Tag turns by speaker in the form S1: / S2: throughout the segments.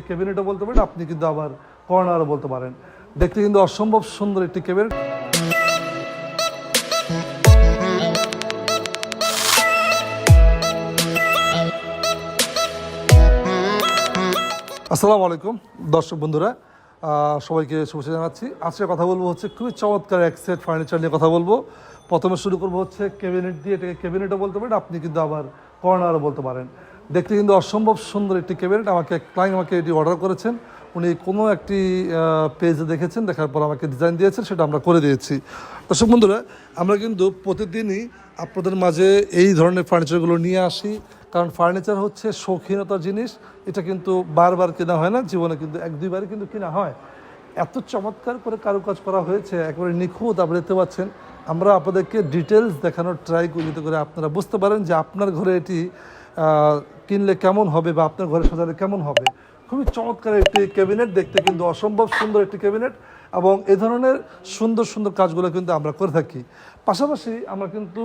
S1: ক্যাবিনেটও বলতে পারেন, আপনি কিন্তু আবার কর্নারও বলতে পারেন। দেখতে কিন্তু অসম্ভব সুন্দর একটি ক্যাবিনেট। আসসালামু আলাইকুম, দর্শক বন্ধুরা সবাইকে শুভেচ্ছা জানাচ্ছি। আজকে কথা বলব হচ্ছে খুবই চমৎকার এক সেট ফার্নিচার নিয়ে কথা বলব। প্রথমে শুরু করব হচ্ছে ক্যাবিনেট দিয়ে, এটাকে ক্যাবিনেটও বলতে পারেন, আপনি কিন্তু আবার কর্নারও বলতে পারেন। দেখতে কিন্তু অসম্ভব সুন্দর একটি ক্যাবিনেট। আমাকে ক্লাইন্ট আমাকে এটি অর্ডার করেছেন। উনি কোনো একটি পেজে দেখেছেন, দেখার পর আমাকে ডিজাইন দিয়েছেন, সেটা আমরা করে দিয়েছি। দর্শক বন্ধুরা, আমরা কিন্তু প্রতিদিনই আপনাদের মাঝে এই ধরনের ফার্নিচারগুলো নিয়ে আসি। কারণ ফার্নিচার হচ্ছে শৌখিনতার জিনিস। এটা কিন্তু বারবার কেনা হয় না, জীবনে কিন্তু এক দুইবারই কিন্তু কেনা হয়। এত চমৎকার করে কারুকাজ করা হয়েছে, একেবারে নিখুঁত আপনি দেখতে পাচ্ছেন। আমরা আপনাদেরকে ডিটেলস দেখানোর ট্রাই করি করে আপনারা বুঝতে পারেন যে আপনার ঘরে এটি কিনলে কেমন হবে বা আপনার ঘরে সাজালে কেমন হবে? খুবই চমৎকার একটি ক্যাবিনেট দেখতে কিন্তু অসম্ভব সুন্দর একটি ক্যাবিনেট এবং এ ধরনের সুন্দর সুন্দর কাজগুলো কিন্তু আমরা করে থাকি। পাশাপাশি আমরা কিন্তু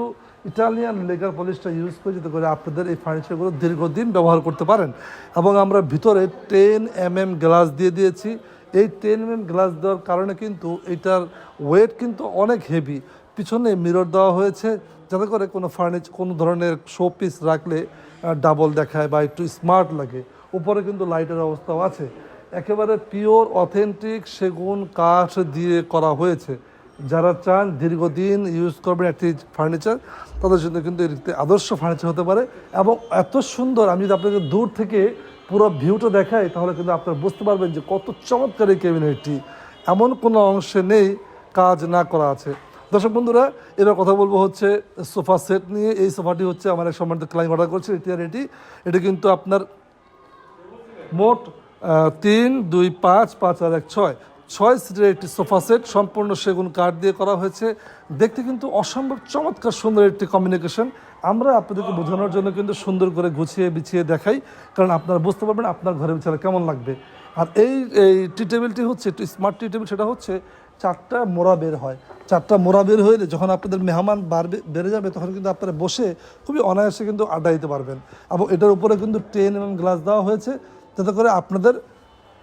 S1: ইটালিয়ান লেগার পলিশটা ইউজ করি যেতে করে আপনাদের এই ফার্নিচারগুলো দীর্ঘদিন ব্যবহার করতে পারেন এবং আমরা ভিতরে টেন এম এম গ্লাস দিয়ে দিয়েছি। এই টেন এম এম গ্লাস দেওয়ার কারণে কিন্তু এটার ওয়েট কিন্তু অনেক হেভি পিছনে মিরর দেওয়া হয়েছে। যাতে করে কোনো ফার্নিচার কোনো ধরনের শো পিস রাখলে ডাবল দেখায় বা একটু স্মার্ট লাগে। উপরে কিন্তু লাইটের অবস্থাও আছে। একেবারে পিওর অথেন্টিক সেগুন, কাঠ দিয়ে করা হয়েছে। যারা চান দীর্ঘদিন ইউজ করবেন একটি ফার্নিচার তাদের জন্য কিন্তু এটি আদর্শ ফার্নিচার হতে পারে। এবং এত সুন্দর, আমি যদি আপনাকে দূর থেকে পুরো ভিউটা দেখাই, তাহলে কিন্তু আপনারা বুঝতে পারবেন যে কত চমৎকার এই ক্যাবিনেটটি এমন কোনো অংশে নেই, কাজ না করা আছে। দর্শক বন্ধুরা, এবার কথা বলব হচ্ছে সোফা সেট নিয়ে। এই সোফাটি হচ্ছে আমার এক সম্মানিত ক্লাইন্ট অর্ডার করছে এটি আর এটি। এটি কিন্তু আপনার মোট তিন, দুই, পাঁচ পাঁচ আর এক, ছয়। ছয় সিটের একটি সোফা সেট, সম্পূর্ণ সেগুন কাঠ দিয়ে করা হয়েছে। দেখতে কিন্তু অসম্ভব চমৎকার সুন্দর একটি কমিউনিকেশন আমরা আপনাদেরকে বোঝানোর জন্য কিন্তু সুন্দর করে গুছিয়ে বিছিয়ে দেখাই, কারণ আপনারা বুঝতে পারবেন আপনার ঘরে বিছানা কেমন লাগবে। আর এই এই টি টেবিলটি হচ্ছে স্মার্ট টি টেবিল সেটা হচ্ছে চারটা মোড়া বের হয়। চারটা মোড়া বের হয়ে যখন আপনাদের মেহমান বাড়বে, বেড়ে যাবে, তখন কিন্তু আপনারা বসে খুবই অনায়াসে কিন্তু আড্ডা দিতে পারবেন। এবং এটার উপরে কিন্তু টেন এবং গ্লাস দেওয়া হয়েছে, যাতে করে আপনাদের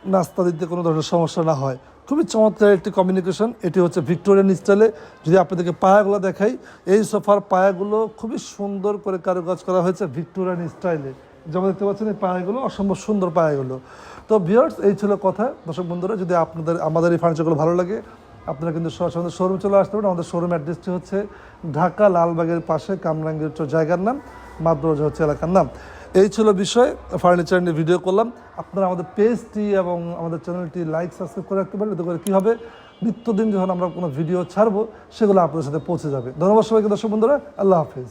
S1: নাস্তা দিতে কোনো ধরনের সমস্যা না হয়। খুবই চমৎকার একটি কমিউনিকেশন এটি হচ্ছে ভিক্টোরিয়ান স্টাইলে। যদি আপনাদেরকে পায়াগুলো দেখাই, এই সোফার পায়াগুলো খুবই সুন্দর করে কারুকাজ করা হয়েছে ভিক্টোরিয়ান স্টাইলে। যেমন দেখতে পাচ্ছেন, এই পায়াগুলো অসম্ভব সুন্দর পায়াগুলো। তো ভিউয়ার্স এই ছিল কথা। দর্শক বন্ধুরা, যদি আপনাদের, আমাদের এই ফার্নিচারগুলো ভালো লাগে আপনারা কিন্তু সরাসরি আমাদের শোরুম চলে আসতে পারেন। আমাদের শোরুম অ্যাড্রেসটি হচ্ছে ঢাকা লালবাগের পাশে কামরাঙ্গীর জায়গার নাম, মাদ্রজ হচ্ছে এলাকার নাম। এই ছিল বিষয় ফার্নিচার নিয়ে ভিডিও করলাম। আপনারা আমাদের পেজটি এবং আমাদের চ্যানেলটি লাইক সাবস্ক্রাইব করে রাখতে পারেন। এতে করে কী হবে? নিত্যদিন যখন আমরা কোনো ভিডিও ছাড়বো, সেগুলো আপনাদের সাথে পৌঁছে যাবে। ধন্যবাদ সবাইকে, দর্শক বন্ধুরা। আল্লাহ হাফিজ।